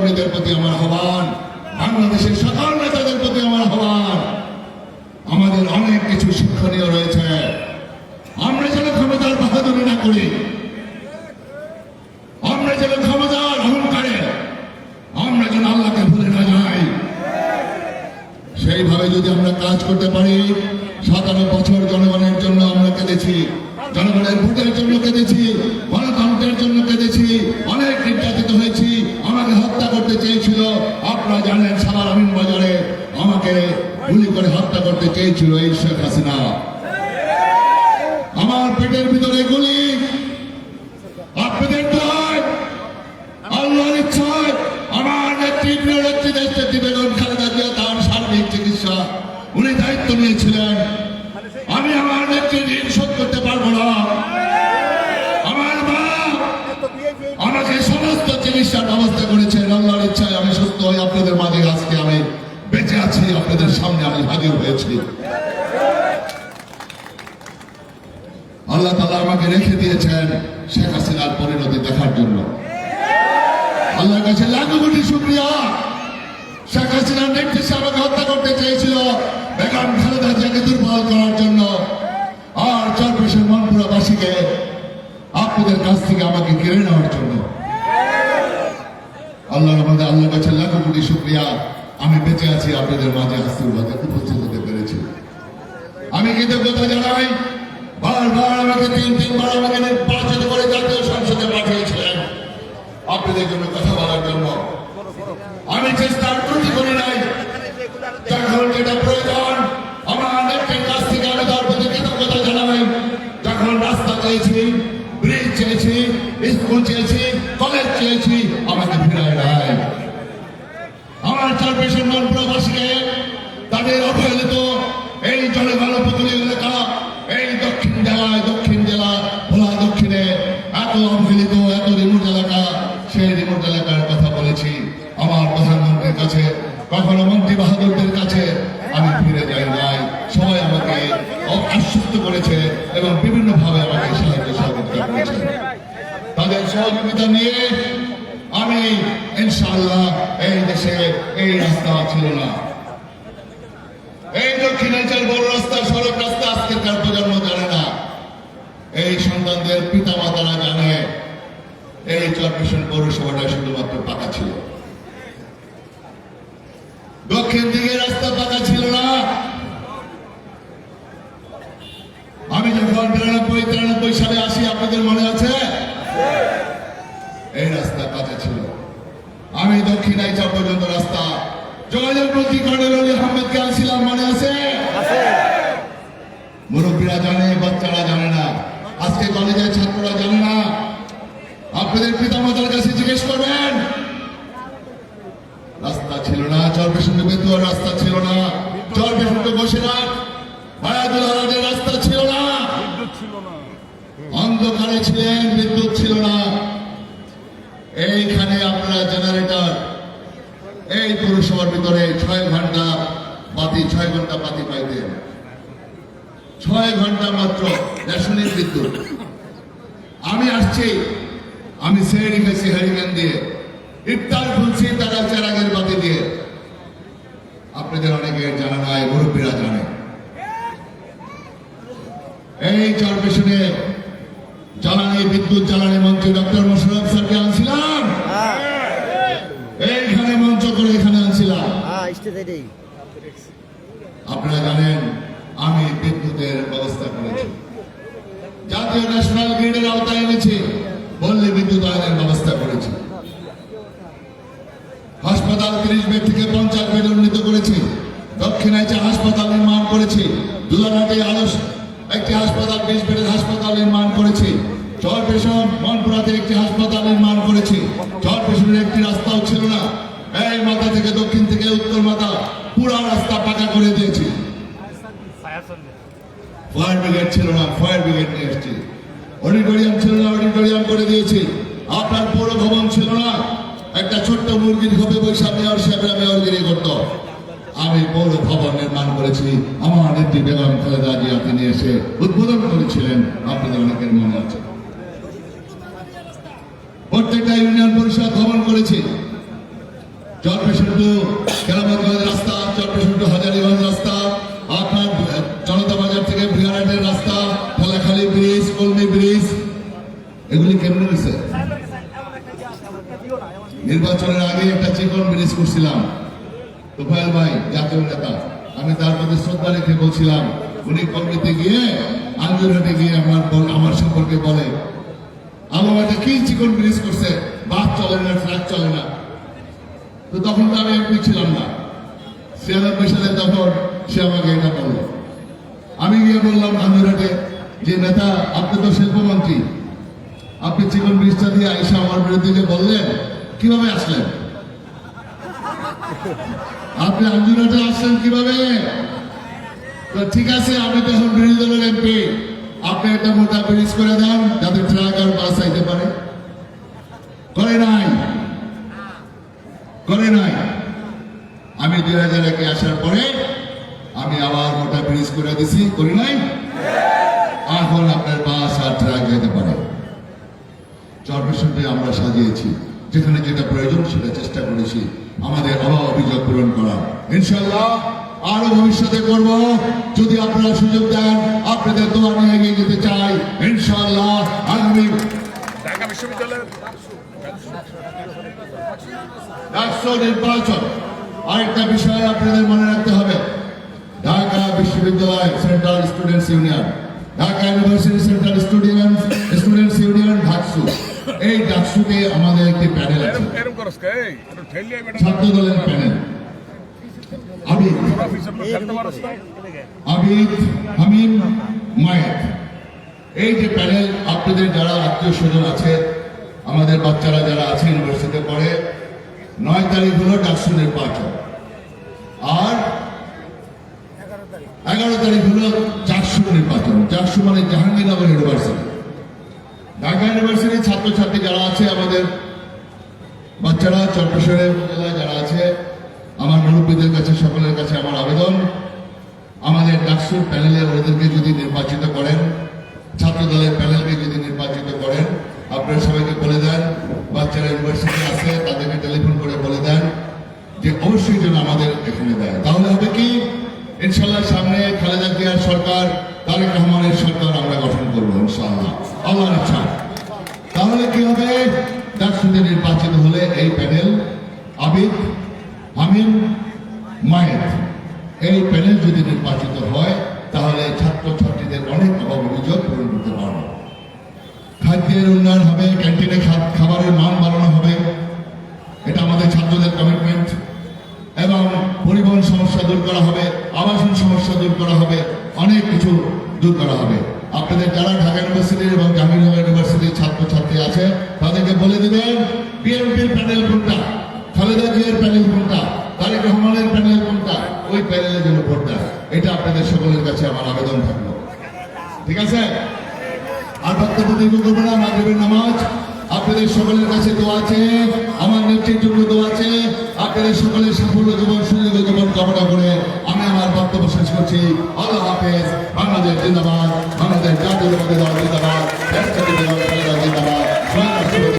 কর্মীদের প্রতি আমার আহ্বান, বাংলাদেশের সকল নেতাদের প্রতি আমার আহ্বান। আমাদের অনেক কিছু শিক্ষণীয় রয়েছে। আমরা যেন ক্ষমতার বাহাদুরি না করি, আমরা যেন ক্ষমতার অহংকারে, আমরা যেন আল্লাহকে ভুলে না যাই। সেইভাবে যদি আমরা কাজ করতে পারি সাতান্ন বছর জনগণের জন্য আমরা কেঁদেছি, জনগণের ভোটের জন্য কেঁদেছি আপনারা জানেন সাবার আমিন বাজারে আমাকে গুলি করে হত্যা করতে চেয়েছিল এই শেখ হাসিনা আমার পেটের ভিতরে গুলি আপনাদের দয় আল্লাহর ইচ্ছায় আমার নেতৃত্ব নেত্রী দেশ নেত্রী বেগম খালেদা জিয়া তার সার্বিক চিকিৎসা উনি দায়িত্ব নিয়েছিলেন আমি আমার নেত্রীর ঋণ শোধ করতে পারব না আমার মা আমাকে সমস্ত চিকিৎসার ব্যবস্থা করেছেন আল্লাহর ইচ্ছায় আমি সুস্থ হয়ে আপনাদের মাঝে আজকে আমি বেঁচে আছি আপনাদের সামনে আমি হাজির হয়েছি। আল্লাহ তালা আমাকে রেখে দিয়েছেন শেখ হাসিনার পরিণতি দেখার জন্য। আল্লাহর কাছে লাখো কোটি শুক্রিয়া। শেখ হাসিনার নেতৃত্বে আমাকে হত্যা করতে চেয়েছিল বেগম খালেদা জিয়াকে দুর্বল করার জন্য। আর চরপেশের মনপুরাবাসীকে আপনাদের কাছ থেকে আমাকে কেড়ে নেওয়ার জন্য। আল্লাহর আমাদের আল্লাহর কাছে লাখো কোটি শুক্রিয়া। আমি বেঁচে আছি, আপনাদের মাঝে আশীর্বাদে উপস্থিত হতে পেরেছি। আমি কৃতজ্ঞতা জানাই, বারবার আমাকে তিন তিনবার আমাকে নির্বাচিত করে জাতীয় সংসদে পাঠিয়েছিলেন। আপনাদের জন্য কথা বলার জন্য। আমি চেষ্টার ত্রুটি করি নাই। যখন যেটা প্রয়োজন, আমার নেত্রীর কাছ থেকে আমি তার প্রতি কৃতজ্ঞতা জানাই। যখন রাস্তা চেয়েছি ব্রিজ চেয়েছি স্কুল চেয়েছি কলেজ চেয়েছি, আমাকে ফিরায় নাই। আমার চারপাশের মনপুরবাসীকে তাদের অবহেলিত এই জনগণ উপকূলীয় এলাকা এই দক্ষিণ জেলায় দক্ষিণ জেলা ভোলা দক্ষিণে এত অবহেলিত, এত রিমোট এলাকা, সেই রিমোট এলাকার কথা বলেছি। আমার প্রধানমন্ত্রীর কাছে, কখনো মন্ত্রী বাহাদুরদের কাছে আমি ফিরে যাই নাই। সবাই আমাকে আশ্বস্ত করেছে এবং বিভিন্নভাবে আমাকে সাহায্য সহযোগিতা করেছে। তাদের সহযোগিতা নিয়ে আমি ইনশাআল্লাহ, এই দেশে এই রাস্তা ছিল না। এই দক্ষিণাঞ্চল বড় রাস্তা, সড়ক রাস্তা আজকের প্রজন্ম জানে না। এই সন্তানদের পিতা মাতারা জানে, এই চরপেশন পৌরসভাটা শুধুমাত্র পাকা ছিল। দক্ষিণ দিকে রাস্তা পাকা ছিল না। আমি যখন বিরানব্বই তিরানব্বই সালে আসি, আপনাদের মনে আছে এই রাস্তা কাঁচা ছিল আমি দক্ষিণাইচা পর্যন্ত রাস্তা। যোগাযোগ মন্ত্রী কর্নেল আলী আহমেদকে আনছিলাম মনে আছে? মুরব্বীরা জানে বাচ্চারা জানে না। আজকে কলেজের ছাত্ররা জানে না। আপনাদের পিতামাতার কাছে জিজ্ঞেস করবেন রাস্তা ছিল না চরপেশনে বেতুয়ার রাস্তা ছিল না। চরপেশনে বসে না বায়াদুলারের রাস্তা ছিল না। অন্ধকারে ছিলেন বিদ্যুৎ ছিল না। এইখানে আপনারা জেনারেটর। এই পৌরসভার ভিতরে ছয় ঘণ্টা বাতি, ছয় ঘণ্টা বাতি পাইতেন ছয় ঘণ্টা মাত্র রেশনের বিদ্যুৎ। আমি আসছি, আমি সেহেরি খাইছি হ্যারিকেন দিয়ে। ইফতার খুলছি তারা চেরাগের বাতি দিয়ে। আপনাদের অনেকে জানা নাই মুরব্বীরা জানে। এই চরপেশনে জ্বালানি, বিদ্যুৎ জ্বালানি মন্ত্রী ডক্টর মোশারফ স্যারকে আনছিলাম এইখানে মঞ্চ করে এখানে আনছিলাম হ্যাঁ স্টেজে নেই আপনারা জানেন আমি বিদ্যুতের ব্যবস্থা করেছি জাতীয় ন্যাশনাল গ্রিডের আওতায় এনেছি। বললে বিদ্যুৎ আয়নের ব্যবস্থা করেছি। হাসপাতাল তিরিশ বেড থেকে পঞ্চাশ বেড উন্নীত করেছি। দক্ষিণাইচা হাসপাতাল নির্মাণ করেছি। দুলাঘাটে আদর্শ একটি হাসপাতাল, বিশ বেডের হাসপাতাল নির্মাণ করেছি। চরপেশন মনপুরাতে একটি হাসপাতাল নির্মাণ করেছি। চরপেশনের একটি রাস্তাও ছিল না। এই মাথা থেকে দক্ষিণ থেকে উত্তর মাথা পুরো রাস্তা পাকা করে দিয়েছি। ফায়ার ব্রিগেড ছিল না ফায়ার ব্রিগেড নিয়ে এসেছি। অডিটোরিয়াম ছিল না, অডিটোরিয়াম করে দিয়েছি। আপনার পৌর ভবন ছিল না, একটা ছোট্ট মুরগির খোপে বৈশা মেয়র সাহেবরা মেয়রগিরি করত। আমি পৌর ভবন নির্মাণ করেছি, আমার নেত্রী বেগম খালেদা জিয়া তিনি এসে উদ্বোধন করেছিলেন। আপনাদের অনেকের মনে আছে। প্রত্যেকটা ইউনিয়ন পরিষদ ভবন করেছি। চরপেশন টু রাস্তা চরপেশন টু রাস্তা এগুলি কেমন হয়েছে? নির্বাচনের আগে একটা চিকন ব্রিজ করছিলাম। তোফায়েল ভাই, জাতীয় নেতা, আমি তার প্রতি শ্রদ্ধা রেখে বলছিলাম, উনি কমিটিতে গিয়ে, আন্দোলনে গিয়ে আমার আমার সম্পর্কে বলে। আমার একটা কি চিকন ব্রিজ করছে? বাস চলে না ট্রাক চলে না? তো তখন তো আমি এমপি ছিলাম না। ছিয়ানব্বই সালে তখন সে আমাকে এটা বলল। আমি গিয়ে বললাম, আন্দোলনে যে নেতা, আপনি তো শিল্পমন্ত্রী আপনি চিকন ব্রিজটা দিয়ে আইসা আমার বিরুদ্ধে বললেন, কীভাবে আসলেন? আপনি আন্দোলনে আসলেন কীভাবে? ঠিক আছে, আমি তো এখন বিরোধী দলের এমপি। আপনি একটা মোটা ব্রিজ করে দেন, যাতে ট্রাক আর বাস আইতে পারে। করে নাই। করে নাই। আমি দুই হাজার একে আসার পরে আমি আবার মোটা ব্রিজ করে দিছি। করি নাই? এখন আপনার বাস আর ট্রাক যেতে পারে। চরপেশনটি আমরা সাজিয়েছি। যেখানে যেটা প্রয়োজন সেটা চেষ্টা করেছি। আমাদের অভাব অভিযোগ পূরণ করা। ইনশাল্লাহ আরও ভবিষ্যতে করব। যদি আপনারা সুযোগ দেন আপনাদের দোয়া নিয়ে এগিয়ে যেতে চাই। ইনশাল্লাহ আগামী ঢাকা বিশ্ববিদ্যালয়ের ডাকসু নির্বাচন। আরেকটা বিষয় আপনাদের মনে রাখতে হবে। ঢাকা বিশ্ববিদ্যালয় central students union. Dhaka university central student students union DUCSU এই ডাকসুতে আমাদের একটি প্যানেল আছে। ছাত্র দলের প্যানেল। আবিদ। হামিম এই যে প্যানেল আপনাদের যারা আত্মীয় স্বজন আছে আমাদের বাচ্চারা যারা আছে ইউনিভার্সিটিতে পড়ে নয় তারিখ হলো ডাকসু নির্বাচন আর এগারো তারিখ হলো চারশো নির্বাচন চারশো মানে জাহাঙ্গীরনগর ইউনিভার্সিটি। ঢাকা ইউনিভার্সিটির ছাত্রছাত্রী যারা আছে, আমাদের বাচ্চারা চট্টগ্রামের উপজেলায় যারা আছে, আমার মুরব্বীদের কাছে, সকলের কাছে আমার আবেদন। আমাদের ডাকসুর প্যানেলে ওদেরকে যদি নির্বাচিত করেন ছাত্র দলের প্যানেলকে যদি নির্বাচিত করেন, আপনারা সবাইকে বলে দেন, বাচ্চারা ইউনিভার্সিটি আছে, তাদেরকে টেলিফোন করে বলে দেন, যে অবশ্যই যেন আমাদের এখানে দেয়। তাহলে হবে কি? ইনশাল্লাহ সামনে খালেদা জিয়ার সরকার তারেক রহমানের সরকার আমরা গঠন করব আল্লাহর ইচ্ছা তাহলে কি হবে? ডাকসুতে নির্বাচিত হলে এই প্যানেল আবিদ আমিন মায়েদ এই প্যানেল যদি নির্বাচিত হয়, তাহলে ছাত্রছাত্রীদের অনেক অভাব অভিযোগ পূরণ করতে পারবে। খাদ্যের উন্নয়ন হবে, ক্যান্টিনে খাবারের মান বাড়ানো হবে। এটা আমাদের ছাত্রদের কমিটমেন্ট এবং পরিবহন সমস্যা দূর করা হবে, আবাসন সমস্যা দূর করা হবে, অনেক কিছু দূর করা হবে। আপনাদের যারা ঢাকা ইউনিভার্সিটির এবং জাহাঙ্গীরনগর ইউনিভার্সিটির ছাত্রছাত্রী আছে, তাদেরকে বলে দেবেন বিএনপির প্যানেল কোনটা? খালেদা জিয়ার প্যানেল কোনটা? তারেক রহমানের প্যানেল কোনটা? ওই প্যানেলের জন্য ভোট দেয় এটা আপনাদের সকলের কাছে আমার আবেদন থাকল। ঠিক আছে? আর বক্তব্য দীর্ঘ করব না, মাগরিবের নামাজ। আপনাদের সকলের কাছে দোয়া আছে, আমার নেত্রীর জন্য দোয়া আছে। আপনাদের সকলের সাফল্য জীবন সুযোগ জীবন কামনা করে আমি আমার বক্তব্য শেষ করছি। আল্লাহ হাফেজ। സംവിധാനം